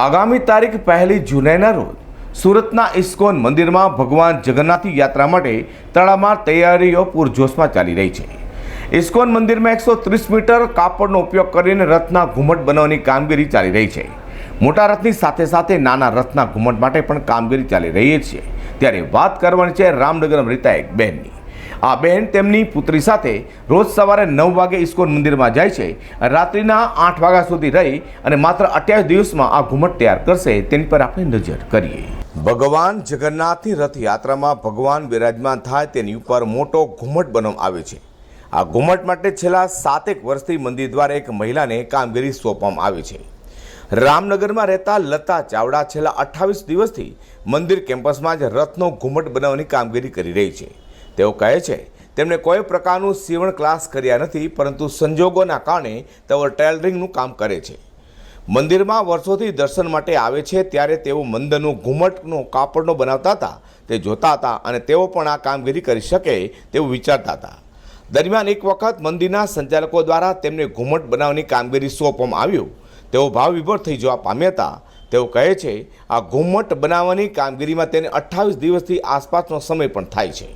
આગામી તારીખ પહેલી જુલાઈના રોજ સુરતના ઇસ્કોન મંદિરમાં ભગવાન જગન્નાથ યાત્રા માટે તડામાર તૈયારીઓ પૂરજોશમાં ચાલી રહી છે. ઇસ્કોન મંદિરમાં એકસો ત્રીસ મીટર કાપડનો ઉપયોગ કરીને રથના ઘુમટ બનાવવાની કામગીરી ચાલી રહી છે. મોટા રથની સાથે સાથે નાના રથના ઘુમટ માટે પણ કામગીરી ચાલી રહી છે. ત્યારે વાત કરવાની છે રામનગરમ રીતા એક બહેનની. આ બહેન તેમની પુત્રી સાથે રોજ સવારે નવ વાગે ઇસ્કોન મંદિરમાં જાય છે. રાત્રિના આઠ વાગ્યા સુધી રહી અને માત્ર અઠ્યાવીસ દિવસમાં આ ઘુમટ તૈયાર કરશે. તેની પર આપણે નજર કરીએ. ભગવાન જગન્નાથની રથયાત્રામાં ભગવાન બિરાજમાન થાય તેની ઉપર મોટો ઘુમટ બનાવવામાં આવે છે. આ ઘુમટ માટે છેલ્લા સાતેક વર્ષથી મંદિર દ્વારા એક મહિલાને કામગીરી સોંપવામાં આવી છે. રામનગરમાં રહેતા લતા ચાવડા છેલ્લા અઠ્ઠાવીસ દિવસથી મંદિર કેમ્પસમાં જ રથનો ઘુમટ બનાવવાની કામગીરી કરી રહી છે. તેઓ કહે છે તેમણે કોઈ પ્રકારનું સીવણ ક્લાસ કર્યા નથી, પરંતુ સંજોગોના કારણે તેઓ ટેલરિંગનું કામ કરે છે. મંદિરમાં વર્ષોથી દર્શન માટે આવે છે, ત્યારે તેઓ મંદિરનું ઘુમટનું કાપડનો બનાવતા હતા, તે જોતા હતા અને તેઓ પણ આ કામગીરી કરી શકે તેવું વિચારતા હતા. દરમિયાન એક વખત મંદિરના સંચાલકો દ્વારા તેમને ઘુમટ બનાવવાની કામગીરી સોંપવામાં આવ્યું. તેઓ ભાવ વિભોર થઈ જવા પામ્યા હતા. તેઓ કહે છે, આ ઘુમ્મટ બનાવવાની કામગીરીમાં તેને અઠ્ઠાવીસ દિવસથી આસપાસનો સમય પણ થાય છે.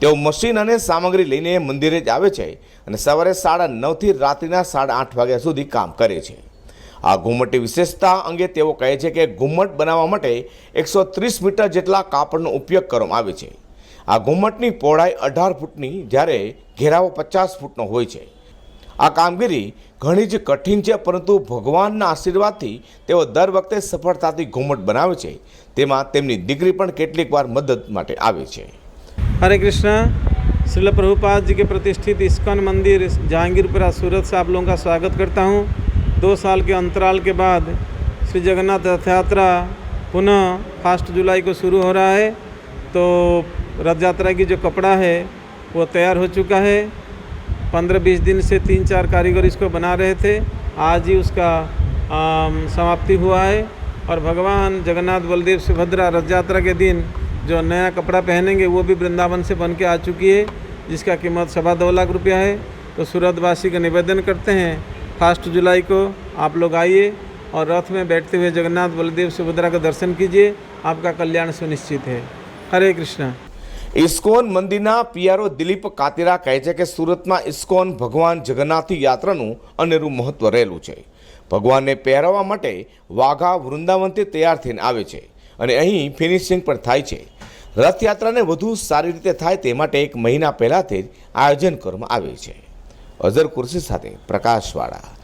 તેઓ મશીન અને સામગ્રી લઈને મંદિરે જ આવે છે અને સવારે સાડા નવથી રાત્રિના સાડા આઠ વાગ્યા સુધી કામ કરે છે. આ ઘુમ્મટની વિશેષતા અંગે તેઓ કહે છે કે ઘુમ્મટ બનાવવા માટે એકસો ત્રીસ મીટર જેટલા કાપડનો ઉપયોગ કરવામાં આવે છે. આ ઘુમ્મટની પહોળાઈ અઢાર ફૂટની જ્યારે ઘેરાવો પચાસ ફૂટનો હોય છે. આ કામગીરી ઘણી જ કઠિન છે પરંતુ ભગવાનના આશીર્વાદથી તેઓ દર વખતે સફળતાથી ઘુમ્મટ બનાવે છે. તેમાં તેમની દીકરી પણ કેટલીક વાર મદદ માટે આવે છે. हरे कृष्णा, श्रील प्रभुपाद जी के प्रतिष्ठित इस्कॉन मंदिर जहांगीरपुरा सूरत से आप लोगों का स्वागत करता हूँ। दो साल के अंतराल के बाद श्री जगन्नाथ रथ यात्रा पुनः फ़र्स्ट जुलाई को शुरू हो रहा है। तो रथ यात्रा की जो कपड़ा है, वो तैयार हो चुका है। पंद्रह बीस दिन से तीन चार कारीगर इसको बना रहे थे। आज ही उसका समाप्ति हुआ है और भगवान जगन्नाथ बलदेव सुभद्रा रथ यात्रा के दिन जो नया कपड़ा पहनेंगे वो भी वृंदावन से बन के आ चुकी है जिसका कीमत सवा दो लाख रुपया है तो सूरतवासी का निवेदन करते हैं फर्स्ट जुलाई को आप लोग आइए और रथ में बैठते हुए जगन्नाथ बलदेव सुभद्रा का दर्शन कीजिए आपका कल्याण सुनिश्चित है हरे कृष्णा ઇસ્કોન મંદિરના પિયારો દિલીપ કાતિરા કહે છે કે સુરતમાં ઇસ્કોન ભગવાન જગન્નાથ યાત્રાનું અનેરું મહત્વ રહેલું છે ભગવાનને પહેરાવવા માટે વાઘા વૃંદાવનથી તૈયાર થઈને આવે છે અને અહીં ફિનિશિંગ પણ થાય છે રથયાત્રાને વધુ સારી રીતે થાય તે માટે એક મહિના પહેલાંથી જ આયોજન કરવામાં આવે છે. અઝર કુર્સી સાથે પ્રકાશવાળા